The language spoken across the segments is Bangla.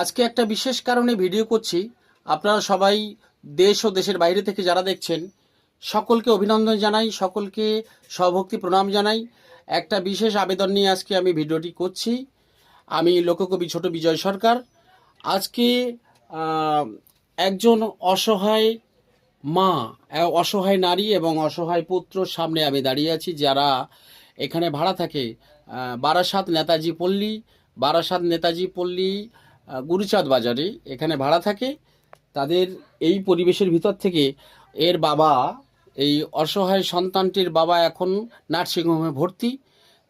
আজকে একটা বিশেষ কারণে ভিডিও করছি। আপনারা সবাই দেশ ও দেশের বাইরে থেকে যারা দেখছেন, সকলকে অভিনন্দন জানাই, সকলকে সভক্তি প্রণাম জানাই। একটা বিশেষ আবেদন নিয়ে আজকে আমি ভিডিওটি করছি। আমি লোককবি ছোট বিজয় সরকার। আজকে একজন অসহায় মা অসহায় নারী এবং অসহায় পুত্র সামনে আমি দাঁড়িয়ে আছি, যারা এখানে ভাড়া থাকে। বারাসাত নেতাজি পল্লী, বারাসাত নেতাজি পল্লী গুরুচাঁদ বাজারে। এখানে ভাড়া থাকে। তাদের এই পরিবেশের ভিতর থেকে এর বাবা, এই অসহায় সন্তানটির বাবা এখন নার্সিংহোমে ভর্তি।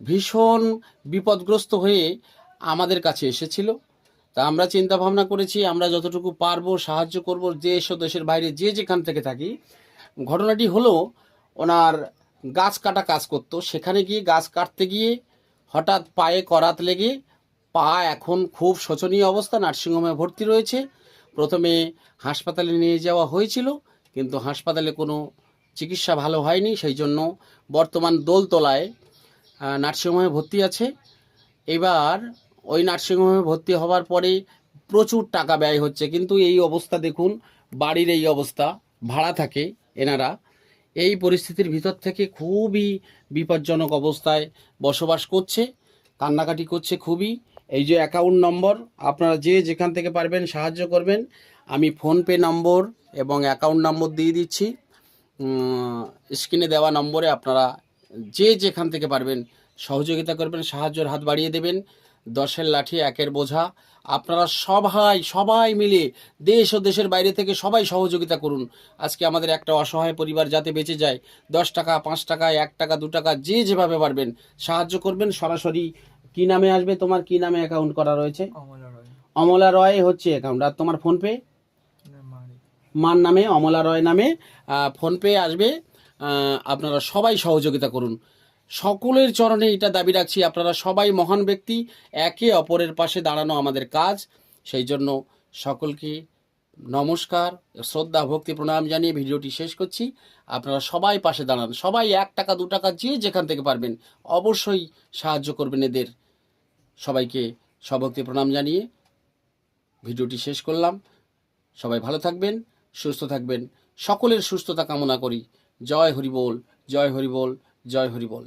ভীষণ বিপদগ্রস্ত হয়ে আমাদের কাছে এসেছিল। তা আমরা চিন্তা ভাবনা করেছি, আমরা যতটুকু পারব, সাহায্য করব, দেশ ও দেশের বাইরে যে যেখান থেকে থাকি। ঘটনাটি হলো, ওনার গাছ কাটা কাজ করতো। সেখানে গিয়ে গাছ কাটতে গিয়ে হঠাৎ পায়ে করাত লেগে এখন খুব শোচনীয় অবস্থা, নার্সিংহোমে ভর্তি রয়েছে। প্রথমে হাসপাতালে নিয়ে যাওয়া হয়েছিল, কিন্তু হাসপাতালে কোনো চিকিৎসা ভালো হয়নি, সেই জন্য বর্তমান দোলতলায় নার্সিংহোমে ভর্তি আছে। এবার ওই নার্সিংহোমে ভর্তি হওয়ার পরে প্রচুর টাকা ব্যয় হচ্ছে, কিন্তু এই অবস্থা দেখুন, বাড়ির এই অবস্থা, ভাড়া থাকে এনারা। এই পরিস্থিতির ভিতর থেকে খুবই বিপজ্জনক অবস্থায় বসবাস করছে, কান্নাকাটি করছে খুবই। এই যে অ্যাকাউন্ট নম্বর আপনারা যে যেখান থেকে পারবেন সাহায্য করবেন। আমি ফোনপে নম্বর এবং অ্যাকাউন্ট নম্বর দিয়ে দিচ্ছি। স্ক্রিনে দেওয়া নম্বরে আপনারা যে যেখান থেকে পারবেন সহযোগিতা করবেন, সাহায্যের হাত বাড়িয়ে দেবেন। দশের লাঠি, একের বোঝা। আপনারা সবাই সবাই মিলে দেশ ও দেশের বাইরে থেকে সবাই সহযোগিতা করুন। আজকে আমাদের একটা অসহায় পরিবার যাতে বেঁচে যায়। দশ টাকা, পাঁচ টাকা, এক টাকা, দু টাকা, যে যেভাবে পারবেন সাহায্য করবেন। সরাসরি কি নামে আসবে? তোমার কি নামে অ্যাকাউন্ট করা রয়েছে? অমলা রয়। হচ্ছে অ্যাকাউন্ট আর তোমার ফোনপে মার? নামে অমলা রয় নামে ফোনপে আসবে। আপনারা সবাই সহযোগিতা করুন। সকলের চরণে এটা দাবি রাখছি আপনারা সবাই মহান ব্যক্তি একে অপরের পাশে দাঁড়ানো আমাদের কাজ। সেই জন্য সকলকে নমস্কার শ্রদ্ধা ভক্তি প্রণাম জানিয়ে ভিডিওটি শেষ করছি। আপনারা সবাই পাশে দাঁড়ান। সবাই এক টাকা দু টাকা যে যেখান থেকে পারবেন অবশ্যই সাহায্য করবেন এদের সবাইকে সভক্তি প্রণাম জানিয়ে ভিডিওটি শেষ করলাম। সবাই ভালো থাকবেন, সুস্থ থাকবেন। সকলের সুস্থতা কামনা করি। জয় হরিবোল জয় হরিবোল জয় হরিবোল।